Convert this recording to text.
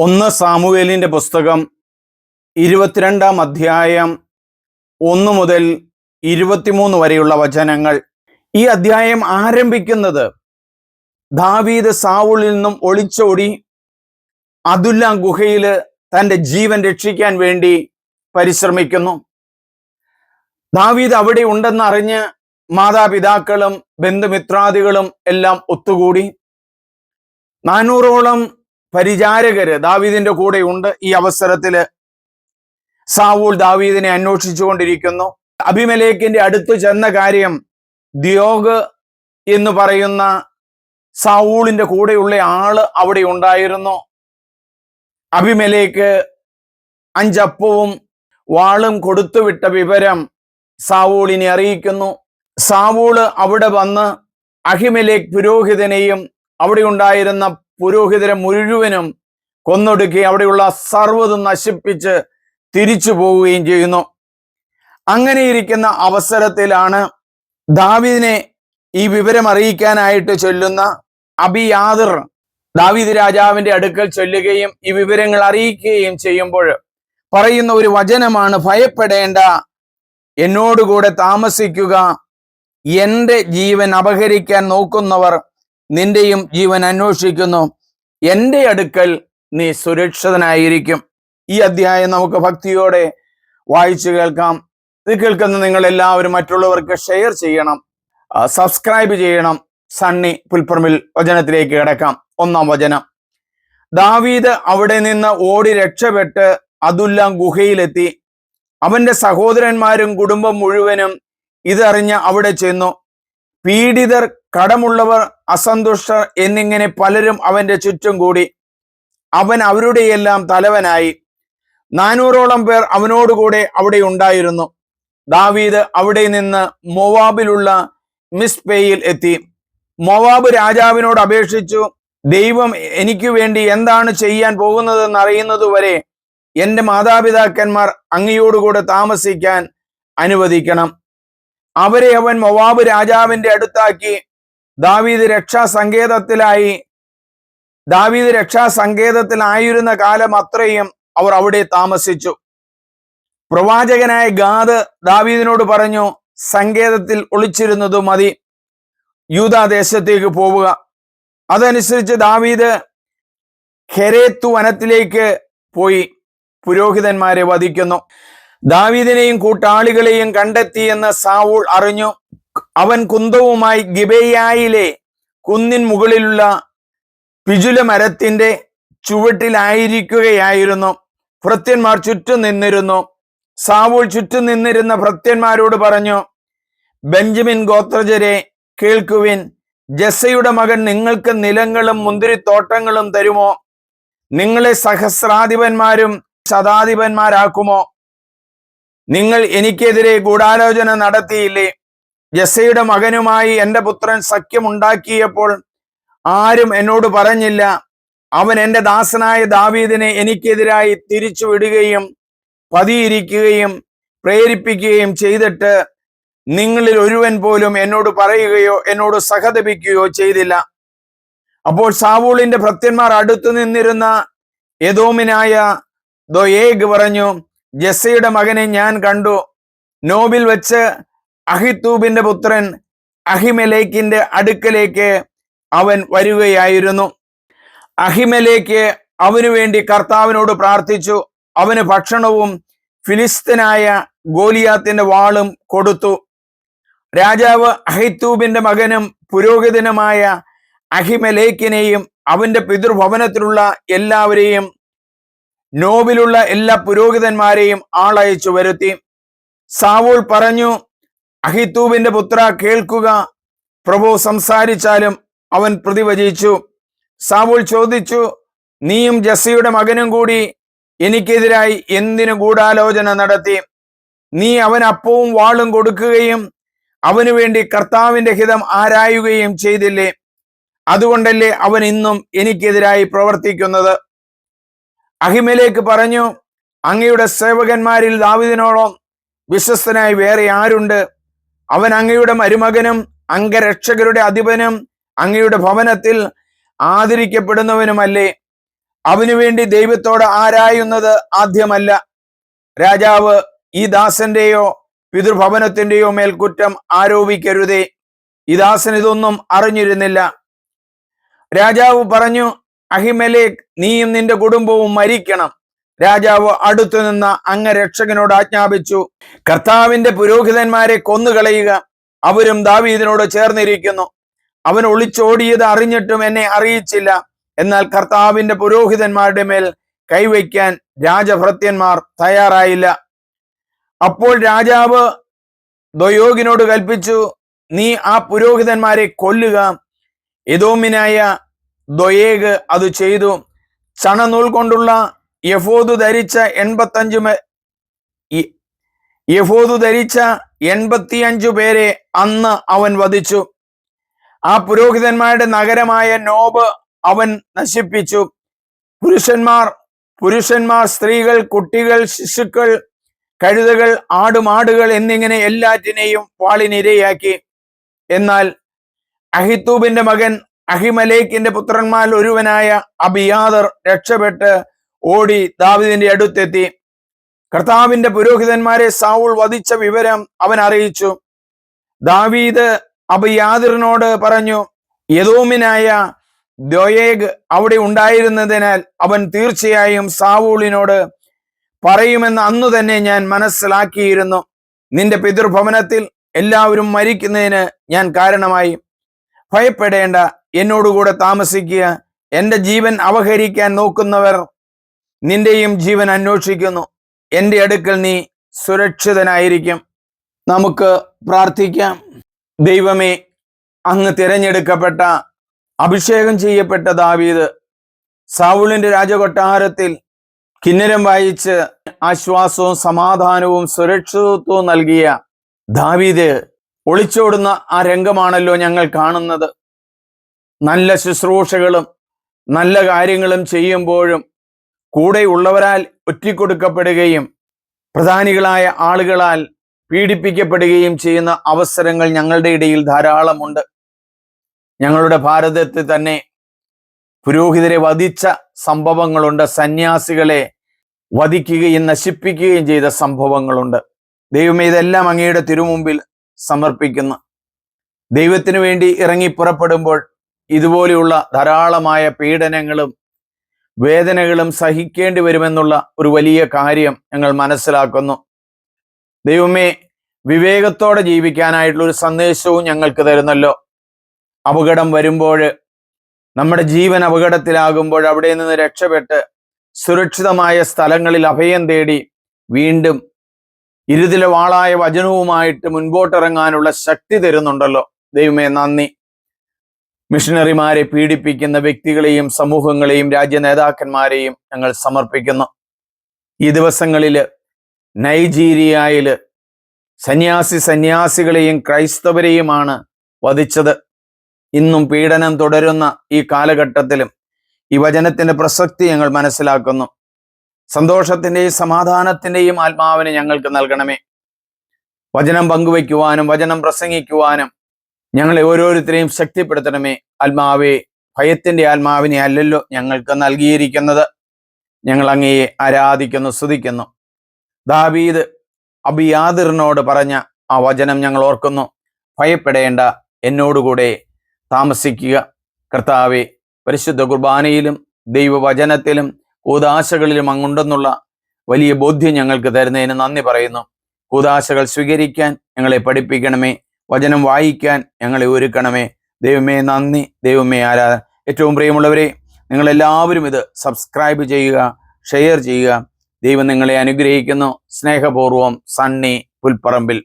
ഒന്ന് സാമുവേലിന്റെ പുസ്തകം ഇരുപത്തിരണ്ടാം അധ്യായം ഒന്ന് മുതൽ ഇരുപത്തിമൂന്ന് വരെയുള്ള വചനങ്ങൾ. ഈ അധ്യായം ആരംഭിക്കുന്നത് ദാവീദ് സാവുളിൽ നിന്നും ഒളിച്ചോടി അതുല്ല ഗുഹയിൽ തന്റെ ജീവൻ രക്ഷിക്കാൻ വേണ്ടി പരിശ്രമിക്കുന്നു. ദാവീദ് അവിടെ ഉണ്ടെന്ന് അറിഞ്ഞ് മാതാപിതാക്കളും ബന്ധുമിത്രാദികളും എല്ലാം ഒത്തുകൂടി. നാനൂറോളം പരിചാരകര് ദാവീദിന്റെ കൂടെ ഉണ്ട് ഈ അവസരത്തിൽ. സാവൂൾ ദാവീദിനെ അന്വേഷിച്ചുകൊണ്ടിരിക്കുന്നു. അഭിമലേഖിന്റെ അടുത്ത് ചെന്ന കാര്യം ദിയോഗ് എന്ന് പറയുന്ന സാവൂളിന്റെ കൂടെയുള്ള ആൾ അവിടെ ഉണ്ടായിരുന്നു. അഭിമലേക്ക് അഞ്ചപ്പവും വാളും കൊടുത്തുവിട്ട വിവരം സാവൂളിനെ അറിയിക്കുന്നു. സാവൂൾ അവിടെ വന്ന് അഹിമലേഖ് പുരോഹിതനെയും അവിടെ ഉണ്ടായിരുന്ന പുരോഹിതരെ മുഴുവനും കൊന്നൊടുക്കി അവിടെയുള്ള സർവതും നശിപ്പിച്ച് തിരിച്ചു പോവുകയും ചെയ്യുന്നു. അങ്ങനെയിരിക്കുന്ന അവസരത്തിലാണ് ദാവീദിനെ ഈ വിവരം അറിയിക്കാനായിട്ട് ചൊല്ലുന്ന അബിയാദിർ ദാവീദ് രാജാവിന്റെ അടുക്കൽ ചൊല്ലുകയും ഈ വിവരങ്ങൾ അറിയിക്കുകയും ചെയ്യുമ്പോൾ പറയുന്ന ഒരു വചനമാണ് ഭയപ്പെടേണ്ട എന്നോടുകൂടെ താമസിക്കുക എന്റെ ജീവൻ അപഹരിക്കാൻ നോക്കുന്നവർ നിന്റെയും ജീവൻ അന്വേഷിക്കുന്നു. എന്റെ അടുക്കൽ നീ സുരക്ഷിതനായിരിക്കും. ഈ അധ്യായം നമുക്ക് ഭക്തിയോടെ വായിച്ചു കേൾക്കാം. ഇത് കേൾക്കുന്ന നിങ്ങൾ എല്ലാവരും മറ്റുള്ളവർക്ക് ഷെയർ ചെയ്യണം. സബ്സ്ക്രൈബ് ചെയ്യണം. സണ്ണി പുൽപ്പറമ്പിൽ വചനത്തിലേക്ക് കിടക്കാം. ഒന്നാം വചനം. ദാവീദ് അവിടെ നിന്ന് ഓടി രക്ഷപ്പെട്ട് അതുല്ലാം ഗുഹയിലെത്തി. അവന്റെ സഹോദരന്മാരും കുടുംബം മുഴുവനും ഇതറിഞ്ഞ് അവിടെ ചെന്നു. പീഡിതർ കടമുള്ളവർ അസന്തുഷ്ടർ എന്നിങ്ങനെ പലരും അവന്റെ ചുറ്റും കൂടി. അവൻ അവരുടെയെല്ലാം തലവനായി. നാനൂറോളം പേർ അവനോടുകൂടെ അവിടെ ഉണ്ടായിരുന്നു. ദാവീദ് അവിടെ നിന്ന് മൊവാബിലുള്ള മിസ്പേയിൽ എത്തി. മൊവാബ് രാജാവിനോട് അപേക്ഷിച്ചു ദൈവം എനിക്ക് വേണ്ടി എന്താണ് ചെയ്യാൻ പോകുന്നതെന്ന് അറിയുന്നതുവരെ എന്റെ മാതാപിതാക്കന്മാർ അങ്ങയോടുകൂടെ താമസിക്കാൻ അനുവദിക്കണം. അവരെ അവൻ മൊവാബ് രാജാവിന്റെ അടുത്താക്കി. ദാവീദ് രക്ഷാ സങ്കേതത്തിലായി ദാവീദ് രക്ഷാ സങ്കേതത്തിലായിരുന്ന കാലം അത്രയും അവർ അവിടെ താമസിച്ചു. പ്രവാചകനായ ഗാദ് ദാവീദിനോട് പറഞ്ഞു സങ്കേതത്തിൽ ഒളിച്ചിരുന്നത് മതി. യൂതാദേശത്തേക്ക് പോവുക. അതനുസരിച്ച് ദാവീദ് ഖെരേത്തു വനത്തിലേക്ക് പോയി. പുരോഹിതന്മാരെ വധിക്കുന്നു. ദാവീദിനെയും കൂട്ടാളികളെയും കണ്ടെത്തി എന്ന് സാവൂൾ അറിഞ്ഞു. അവൻ കുന്തവുമായി ഗിബേയായിലെ കുന്നിൻ മുകളിലുള്ള പിജുല മരത്തിന്റെ ചുവട്ടിലായിരിക്കുകയായിരുന്നു. ഭൃത്യന്മാർ ചുറ്റും നിന്നിരുന്നു. സാവൂൾ ചുറ്റും നിന്നിരുന്ന ഭൃത്യന്മാരോട് പറഞ്ഞു ബെഞ്ചമിൻ ഗോത്രജരെ കേൾക്കുവിൻ. ജസ്സയുടെ മകൻ നിങ്ങൾക്ക് നിലങ്ങളും മുന്തിരിത്തോട്ടങ്ങളും തരുമോ? നിങ്ങളെ സഹസ്രാധിപന്മാരും ശതാധിപന്മാരാക്കുമോ നിങ്ങൾ എനിക്കെതിരെ ഗൂഢാലോചന നടത്തിയില്ലേ? ജസ്സയുടെ മകനുമായി എന്റെ പുത്രൻ സഖ്യമുണ്ടാക്കിയപ്പോൾ ആരും എന്നോട് പറഞ്ഞില്ല. അവൻ എന്റെ ദാസനായ ദാവീദിനെ എനിക്കെതിരായി തിരിച്ചു വിടുകയും പതിയിരിക്കുകയും പ്രേരിപ്പിക്കുകയും ചെയ്തിട്ട് നിങ്ങളിൽ ഒരുവൻ പോലും എന്നോട് പറയുകയോ എന്നോട് സഹതപിക്കുകയോ ചെയ്തില്ല. അപ്പോൾ സാവൂളിന്റെ ഭക്തന്മാർ അടുത്തു നിന്നിരുന്ന യദോമിനായ ദോയേഗ് പറഞ്ഞു ജസ്സയുടെ മകനെ ഞാൻ കണ്ടു. നോബിൽ വെച്ച് അഹിത്തൂബിന്റെ പുത്രൻ അഹിമലേക്കിന്റെ അടുക്കലേക്ക് അവൻ വരികയായിരുന്നു. അഹിമലേക്ക് അവനു വേണ്ടി കർത്താവിനോട് പ്രാർത്ഥിച്ചു. അവന് ഭക്ഷണവും ഫിലിസ്തനായ ഗോലിയാത്തിന്റെ വാളും കൊടുത്തു. രാജാവ് അഹിത്തൂബിന്റെ മകനും പുരോഹിതനുമായ അഹിമലേക്കിനെയും അവന്റെ പിതൃഭവനത്തിലുള്ള എല്ലാവരെയും നോബിലുള്ള എല്ലാ പുരോഹിതന്മാരെയും ആളയച്ചു വരുത്തി. സാവൂൾ പറഞ്ഞു അഹിത്തൂബിന്റെ പുത്ര കേൾക്കുക. പ്രഭു സംസാരിച്ചാലും അവൻ പ്രതിവചിച്ചു. സാവൂൾ ചോദിച്ചു നീയും ജസ്സിയുടെ മകനും കൂടി എനിക്കെതിരായി എന്തിനു ഗൂഢാലോചന നടത്തി? നീ അവൻ അപ്പവും വാളും കൊടുക്കുകയും അവനു വേണ്ടി കർത്താവിന്റെ ഹിതം ആരായുകയും ചെയ്തില്ലേ? അതുകൊണ്ടല്ലേ അവൻ ഇന്നും എനിക്കെതിരായി പ്രവർത്തിക്കുന്നത്? അഹിമലേക്ക് പറഞ്ഞു അങ്ങയുടെ സേവകന്മാരിൽ ദാവിദിനോളം വിശ്വസ്തനായി വേറെ ആരുണ്ട്? അവൻ അങ്ങയുടെ മരുമകനും അംഗരക്ഷകരുടെ അധിപനും അങ്ങയുടെ ഭവനത്തിൽ ആദരിക്കപ്പെടുന്നവനുമല്ലേ? അവനു വേണ്ടി ദൈവത്തോട് ആരായുന്നത് ആദ്യമല്ല. രാജാവ് ഈ ദാസന്റെയോ പിതൃഭവനത്തിന്റെയോ മേൽ കുറ്റം ആരോപിക്കരുതേ. ഈ ദാസൻ ഇതൊന്നും അറിഞ്ഞിരുന്നില്ല. രാജാവ് പറഞ്ഞു അഹിമലേഖ് നീയും നിന്റെ കുടുംബവും മരിക്കണം. രാജാവ് അടുത്തു നിന്ന രക്ഷകനോട് ആജ്ഞാപിച്ചു. കർത്താവിന്റെ പുരോഹിതന്മാരെ കൊന്നുകളയുക. അവരും ദാവീദിനോട് ചേർന്നിരിക്കുന്നു. അവൻ ഒളിച്ചോടിയത് അറിഞ്ഞിട്ടും എന്നെ അറിയിച്ചില്ല. എന്നാൽ കർത്താവിന്റെ പുരോഹിതന്മാരുടെ മേൽ കൈവയ്ക്കാൻ രാജഭൃത്യന്മാർ തയ്യാറായില്ല. അപ്പോൾ രാജാവ് ദ്വയോഗിനോട് കൽപ്പിച്ചു നീ ആ പുരോഹിതന്മാരെ കൊല്ലുക. എതോമിനായ ദൊയേഗ് അത് ചെയ്തു. ചണനൂൽ കൊണ്ടുള്ള യഫോദു ധരിച്ച എൺപത്തഞ്ച് യഫോദു ധരിച്ച എൺപത്തിയഞ്ചു പേരെ അന്ന് അവൻ വധിച്ചു. ആ പുരോഹിതന്മാരുടെ നഗരമായ നോബ് അവൻ നശിപ്പിച്ചു. പുരുഷന്മാർ പുരുഷന്മാർ സ്ത്രീകൾ കുട്ടികൾ ശിശുക്കൾ കഴുതകൾ ആടുമാടുകൾ എന്നിങ്ങനെ എല്ലാറ്റിനെയും വാളിനിരയാക്കി. എന്നാൽ അഹിത്തൂബിന്റെ മകൻ അഹിമലേക്കിന്റെ പുത്രന്മാരിൽ ഒരുവനായ അബിയാദർ രക്ഷപ്പെട്ട് ഓടി ദാവിദിന്റെ അടുത്തെത്തി. കർത്താവിന്റെ പുരോഹിതന്മാരെ സാവുൾ വധിച്ച വിവരം അവൻ അറിയിച്ചു. ദാവീദ് അബിയാദിറിനോട് പറഞ്ഞു യദോമിനായ ദ്വയേഗ് അവിടെ ഉണ്ടായിരുന്നതിനാൽ അവൻ തീർച്ചയായും സാവൂളിനോട് പറയുമെന്ന് അന്നു തന്നെ ഞാൻ മനസ്സിലാക്കിയിരുന്നു. നിന്റെ പിതൃഭവനത്തിൽ എല്ലാവരും മരിക്കുന്നതിന് ഞാൻ കാരണമായി. ഭയപ്പെടേണ്ട എന്നോടുകൂടെ താമസിക്കുക. എന്റെ ജീവൻ അവഹരിക്കാൻ നോക്കുന്നവർ നിന്റെയും ജീവൻ അന്വേഷിക്കുന്നു. എന്റെ അടുക്കൽ നീ സുരക്ഷിതനായിരിക്കും. നമുക്ക് പ്രാർത്ഥിക്കാം. ദൈവമേ അങ്ങ് തിരഞ്ഞെടുക്കപ്പെട്ട അഭിഷേകം ചെയ്യപ്പെട്ട ദാവീദ് സാവുളിന്റെ രാജകൊട്ടാരത്തിൽ കിന്നരം വായിച്ച് ആശ്വാസവും സമാധാനവും സുരക്ഷിതത്വവും നൽകിയ ദാവീദ് ഒളിച്ചോടുന്ന ആ രംഗമാണല്ലോ ഞങ്ങൾ കാണുന്നത്. നല്ല ശുശ്രൂഷകളും നല്ല കാര്യങ്ങളും ചെയ്യുമ്പോഴും കൂടെ ഉള്ളവരാൽ ഒറ്റിക്കൊടുക്കപ്പെടുകയും പ്രധാനികളായ ആളുകളാൽ പീഡിപ്പിക്കപ്പെടുകയും ചെയ്യുന്ന അവസരങ്ങൾ ഞങ്ങളുടെ ഇടയിൽ ധാരാളമുണ്ട്. ഞങ്ങളുടെ ഭാരതത്തിൽ തന്നെ പുരോഹിതരെ വധിച്ച സംഭവങ്ങളുണ്ട്. സന്യാസികളെ വധിക്കുകയും നശിപ്പിക്കുകയും ചെയ്ത സംഭവങ്ങളുണ്ട്. ദൈവമേ ഇതെല്ലാം അങ്ങയുടെ തിരുമുമ്പിൽ സമർപ്പിക്കുന്നു. ദൈവത്തിനു വേണ്ടി ഇറങ്ങി പുറപ്പെടുമ്പോൾ ഇതുപോലെയുള്ള ധാരാളമായ പീഡനങ്ങളും വേദനകളും സഹിക്കേണ്ടി വരുമെന്നുള്ള ഒരു വലിയ കാര്യം ഞങ്ങൾ മനസ്സിലാക്കുന്നു. ദൈവമേ വിവേകത്തോടെ ജീവിക്കാനായിട്ടുള്ള ഒരു സന്ദേശവും ഞങ്ങൾക്ക് തരുന്നല്ലോ. അപകടം വരുമ്പോൾ നമ്മുടെ ജീവൻ അപകടത്തിലാകുമ്പോൾ അവിടെ നിന്ന് രക്ഷപ്പെട്ട് സുരക്ഷിതമായ സ്ഥലങ്ങളിൽ അഭയം തേടി വീണ്ടും ഇരുതിലെ വാളായ വചനവുമായിട്ട് മുൻപോട്ടിറങ്ങാനുള്ള ശക്തി തരുന്നുണ്ടല്ലോ. ദൈവമേ നന്ദി. മിഷണറിമാരെ പീഡിപ്പിക്കുന്ന വ്യക്തികളെയും സമൂഹങ്ങളെയും രാജ്യ നേതാക്കന്മാരെയും ഞങ്ങൾ സമർപ്പിക്കുന്നു. ഈ ദിവസങ്ങളിൽ നൈജീരിയയിൽ സന്യാസി സന്യാസികളെയും ക്രൈസ്തവരെയുമാണ് വധിച്ചത്. ഇന്നും പീഡനം തുടരുന്ന ഈ കാലഘട്ടത്തിലും ഈ വചനത്തിന്റെ പ്രസക്തി ഞങ്ങൾ മനസ്സിലാക്കുന്നു. സന്തോഷത്തിന്റെയും സമാധാനത്തിന്റെയും ആത്മാവിനെ ഞങ്ങൾക്ക് നൽകണമേ. വചനം പങ്കുവയ്ക്കുവാനും വചനം പ്രസംഗിക്കുവാനും ഞങ്ങളെ ഓരോരുത്തരെയും ശക്തിപ്പെടുത്തണമേ. ആത്മാവേ ഭയത്തിന്റെ ആത്മാവിനെ അല്ലല്ലോ ഞങ്ങൾക്ക് നൽകിയിരിക്കുന്നത്. ഞങ്ങൾ അങ്ങയെ ആരാധിക്കുന്നു സ്തുതിക്കുന്നു. ദാവീദ് അബിയാദിറിനോട് പറഞ്ഞ ആ വചനം ഞങ്ങൾ ഓർക്കുന്നു. ഭയപ്പെടേണ്ട എന്നോടുകൂടെ താമസിക്കുക. കർത്താവെ പരിശുദ്ധ കുർബാനയിലും ദൈവവചനത്തിലും കൂതാശകളിലും അങ്ങുണ്ടെന്നുള്ള വലിയ ബോധ്യം ഞങ്ങൾക്ക് തരുന്നതിന് നന്ദി പറയുന്നു. കൂതാശകൾ സ്വീകരിക്കാൻ ഞങ്ങളെ പഠിപ്പിക്കണമേ. വചനം വായിക്കാൻ ഞങ്ങളെ ഒരുക്കണമേ. ദൈവമേ നന്ദി. ദൈവമേ ആരാ ഏറ്റവും പ്രിയമുള്ളവരെ നിങ്ങളെല്ലാവരും ഇത് സബ്സ്ക്രൈബ് ചെയ്യുക ഷെയർ ചെയ്യുക. ദൈവം നിങ്ങളെ അനുഗ്രഹിക്കുന്നു. സ്നേഹപൂർവം സണ്ണി പുൽപ്പറമ്പിൽ.